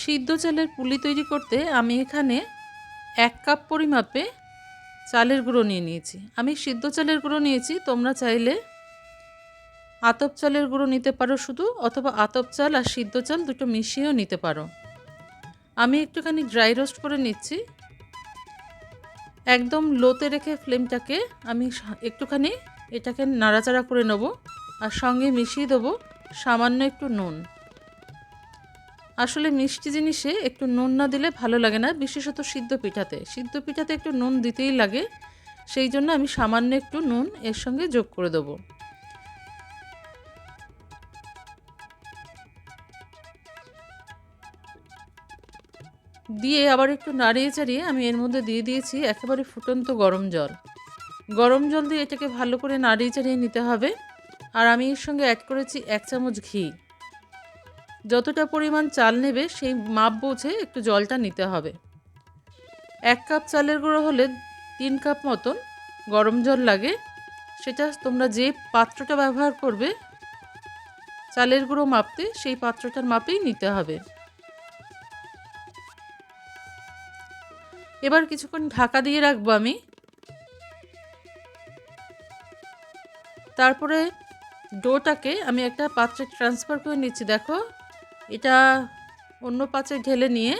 সিদ্ধ চালের পুলি তৈরি করতে আমি এখানে এক কাপ পরিমাপে চালের গুঁড়ো নিয়ে নিয়েছি। আমি সিদ্ধ চালের গুঁড়ো নিয়েছি, তোমরা চাইলে আতপ চালের গুঁড়ো নিতে পারো শুধু, অথবা আতপ চাল আর সিদ্ধ চাল দুটো মিশিয়েও নিতে পারো। আমি একটুখানি ড্রাই রোস্ট করে নিচ্ছি। একদম লোতে রেখে ফ্লেমটাকে আমি একটুখানি এটাকে নাড়াচাড়া করে নেব আর সঙ্গে মিশিয়ে দেবো সামান্য একটু নুন। আসলে মিষ্টি জিনিসে একটু নুন না দিলে ভালো লাগে না, বিশেষত সিদ্ধ পিঠাতে। সিদ্ধ পিঠাতে একটু নুন দিতেই লাগে, সেই জন্য আমি সামান্য একটু নুন এর সঙ্গে যোগ করে দেবো। দিয়ে আবার একটু নাড়িয়ে চাড়িয়ে আমি এর মধ্যে দিয়ে দিয়েছি একেবারে ফুটন্ত গরম জল। গরম জল দিয়ে এটাকে ভালো করে নাড়িয়ে চাড়িয়ে নিতে হবে। আর আমি এর সঙ্গে অ্যাড করেছি এক চামচ ঘি। যতটা পরিমাণ চাল নেবে সেই মাপ বুঝে একটু জলটা নিতে হবে। এক কাপ চালের গুঁড়ো হলে তিন কাপ মতন গরম জল লাগে। সেটা তোমরা যে পাত্রটা ব্যবহার করবে, চালের গুঁড়ো মাপতে সেই পাত্রটার মাপেই নিতে হবে। এবার কিছুক্ষণ ঢাকা দিয়ে রাখব আমি। তারপরে ডোটাকে আমি একটা পাত্রে ট্রান্সফার করে নিচ্ছি, দেখো। এটা অন্য পাত্রে ঢেলে নিয়ে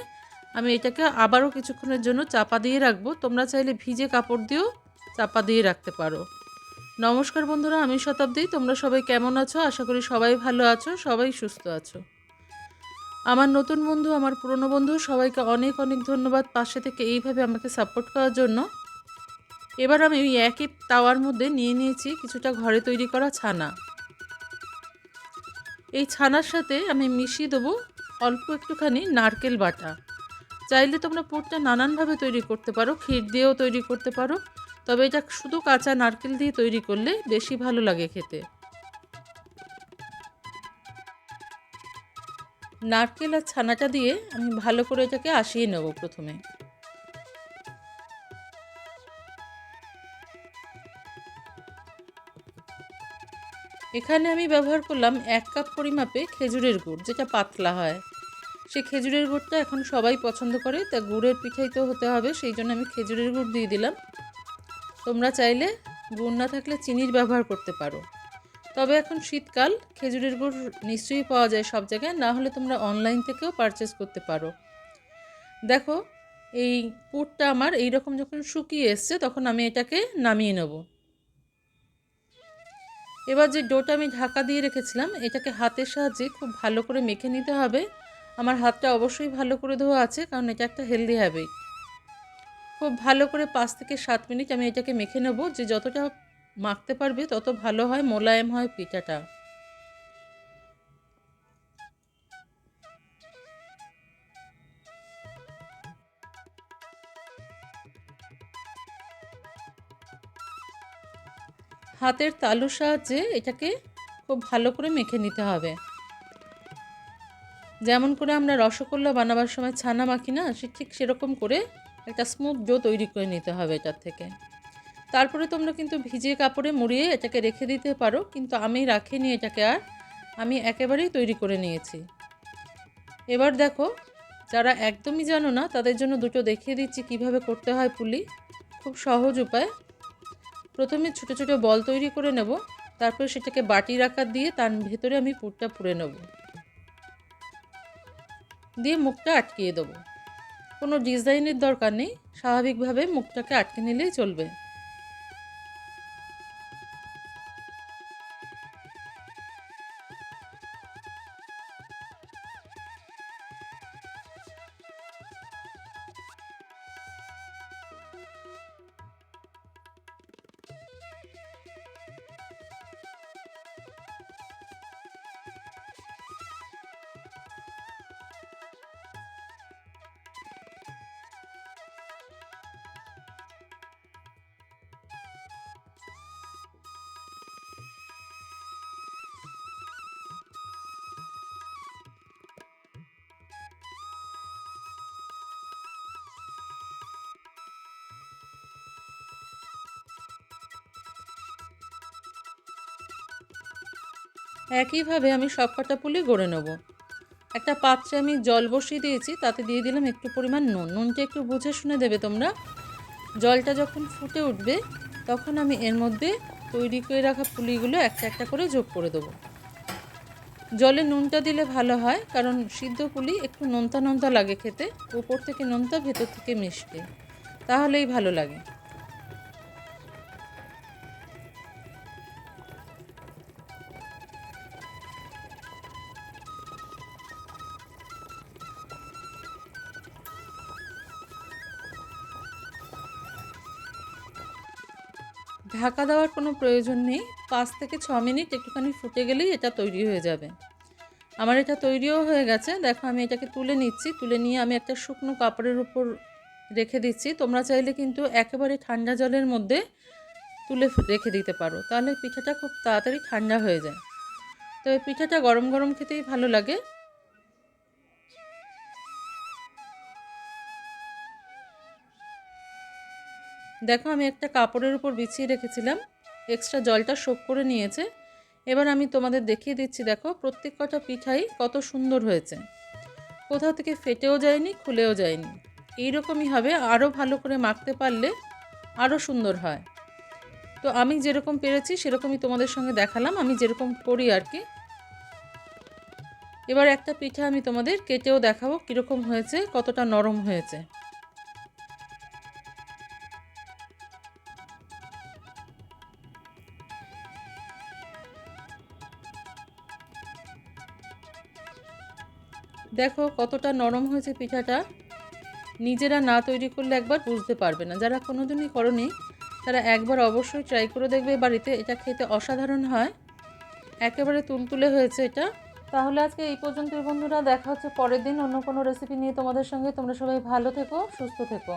আমি এটাকে আবারও কিছুক্ষণের জন্য চাপা দিয়ে রাখব। তোমরা চাইলে ভিজে কাপড় দিয়েও চাপা দিয়ে রাখতে পারো। নমস্কার বন্ধুরা, আমি শতাব্দী। তোমরা সবাই কেমন আছো? আশা করি সবাই ভালো আছো, সবাই সুস্থ আছো। আমার নতুন বন্ধু, আমার পুরনো বন্ধু, সবাইকে অনেক অনেক ধন্যবাদ পাশে থেকে এইভাবে আমাকে সাপোর্ট করার জন্য। এবার আমি ওই একই তাওয়ার মধ্যে নিয়ে নিয়েছি, কিছুটা ঘরে তৈরি করা ছানা। এই ছানার সাথে আমি মিশিয়ে দেবো অল্প একটুখানি নারকেল বাটা। চাইলে তোমরা পুরটা নানানভাবে তৈরি করতে পারো, ক্ষীর দিয়েও তৈরি করতে পারো, তবে এটা শুধু কাঁচা নারকেল দিয়ে তৈরি করলে বেশি ভালো লাগে খেতে। নারকেল আর ছানাটা দিয়ে আমি ভালো করে এটাকে আসিয়ে নেব প্রথমে। এখানে আমি ব্যবহার করলাম এক কাপ পরিমাপে খেজুরের গুড়, যেটা পাতলা হয়। সেই খেজুরের গুড়টা এখন সবাই পছন্দ করে, তা গুড়ের পিঠাই তো হতে হবে, সেই জন্য আমি খেজুরের গুড় দিয়ে দিলাম। তোমরা চাইলে গুড় না থাকলে চিনির ব্যবহার করতে পারো। তবে এখন শীতকাল, খেজুরের গুড় নিশ্চয়ই পাওয়া যায় সব জায়গায়, না হলে তোমরা অনলাইন থেকেও পারচেস করতে পারো। দেখো, এই পুরটা আমার এই রকম যখন শুকিয়ে এসছে, তখন আমি এটাকে নামিয়ে নেব। এবার যে ডোটা আমি ঢাকা দিয়ে রেখেছিলাম, এটাকে হাতের সাহায্যে খুব ভালো করে মেখে নিতে হবে। আমার হাতটা অবশ্যই ভালো করে ধোয়া আছে, কারণ এটা একটা হেলদি হ্যাবিট খুব ভালো করে পাঁচ থেকে সাত মিনিট আমি এটাকে মেখে নেব, যে যতটা মাখতে পারবে তত ভালো হয়, মোলায়েম হয় পিঠাটা। হাতের তালুর সাহায্যে এটাকে খুব ভালো করে মেখে নিতে হবে। যেমন করে আমরা রসগোল্লা বানাবার সময় ছানা মাখি না, সে ঠিক সেরকম করে একটা স্মুথ ডো তৈরি করে নিতে হবে এটার থেকে। তারপরে তোমরা কিন্তু ভিজিয়ে কাপড়ে মুড়িয়ে এটাকে রেখে দিতে পারো, কিন্তু আমি রাখিনি এটাকে আর, আমি একেবারেই তৈরি করে নিয়েছি। এবার দেখো, যারা একদমই জানো না, তাদের জন্য দুটো দেখিয়ে দিচ্ছি কীভাবে করতে হয় পুলি। খুব সহজ উপায়। প্রথমে ছোট ছোট বল তৈরি করে নেব, তারপর সেটাকে বাটির আকার দিয়ে তার ভেতরে আমি পুরটা পুড়ে নেব। দিয়ে মুখটা আটকিয়ে দেবো। কোনো ডিজাইনের দরকার নেই, স্বাভাবিকভাবে মুখটাকে আটকে নিলেই চলবে। একইভাবে আমি সব কটা পুলি গড়ে নেব। একটা পাত্রে আমি জল বসিয়ে দিয়েছি, তাতে দিয়ে দিলাম একটু পরিমাণ নুন। নুনটা একটু বুঝে শুনে দেবে তোমরা। জলটা যখন ফুটে উঠবে, তখন আমি এর মধ্যে তৈরি করে রাখা পুলিগুলো একটা একটা করে যোগ করে দেবো। জলে নুনটা দিলে ভালো হয়, কারণ সিদ্ধ পুলি একটু নোনতা নোনতা লাগে খেতে, উপর থেকে নোনতা ভেতর থেকে মিষ্টি তাহলেই ভালো লাগে। ঢাকা দেওয়ার কোনো প্রয়োজন নেই। পাঁচ থেকে ছ মিনিট একটুখানি ফুটে গেলেই এটা তৈরি হয়ে যাবে। আমার এটা তৈরিও হয়ে গেছে। দেখো, আমি এটাকে তুলে নিচ্ছি। তুলে নিয়ে আমি একটা শুকনো কাপড়ের উপর রেখে দিচ্ছি। তোমরা চাইলে কিন্তু একেবারে ঠান্ডা জলের মধ্যে তুলে রেখে দিতে পারো। তাহলে পিঠাটা খুব তাড়াতাড়ি ঠান্ডা হয়ে যায়। তো এই পিঠাটা গরম গরম খেতেই ভালো লাগে। দেখো, আমি একটা কাপড়ের উপর বিছিয়ে রেখেছিলাম। এক্সট্রা জলটা শোক করে নিয়েছে। এবার আমি তোমাদের দেখিয়ে দিচ্ছি, দেখো, প্রত্যেক কটা পিঠাই কত সুন্দর হয়েছে। কোথাও থেকে ফেটেও যায়নি, খুলেও যায়নি। এইরকমই হবে আরও ভালো করে মাখতে পারলে আরও সুন্দর হয়। তো আমি যেরকম পেরেছি, সেরকমই তোমাদের সঙ্গে দেখালাম, আমি যেরকম করি আর কি। এবার একটা পিঠা আমি তোমাদের কেটেও দেখাবো, কীরকম হয়েছে, কতটা নরম হয়েছে। দেখো কতটা নরম হয়েছে পিঠাটা। নিজেরা না তৈরি করলে একবার বুঝতে পারবে না। যারা কোনোদিনই করনি, তারা একবার অবশ্যই ট্রাই করে দেখবে বাড়িতে। এটা খেতে অসাধারণ হয়। একেবারে তুলতুলে হয়েছে এটা। তাহলে আজকে এই পর্যন্তই বন্ধুরা। দেখা হচ্ছে পরের দিন অন্য কোনো রেসিপি নিয়ে তোমাদের সঙ্গে। তোমরা সবাই ভালো থেকো, সুস্থ থেকো।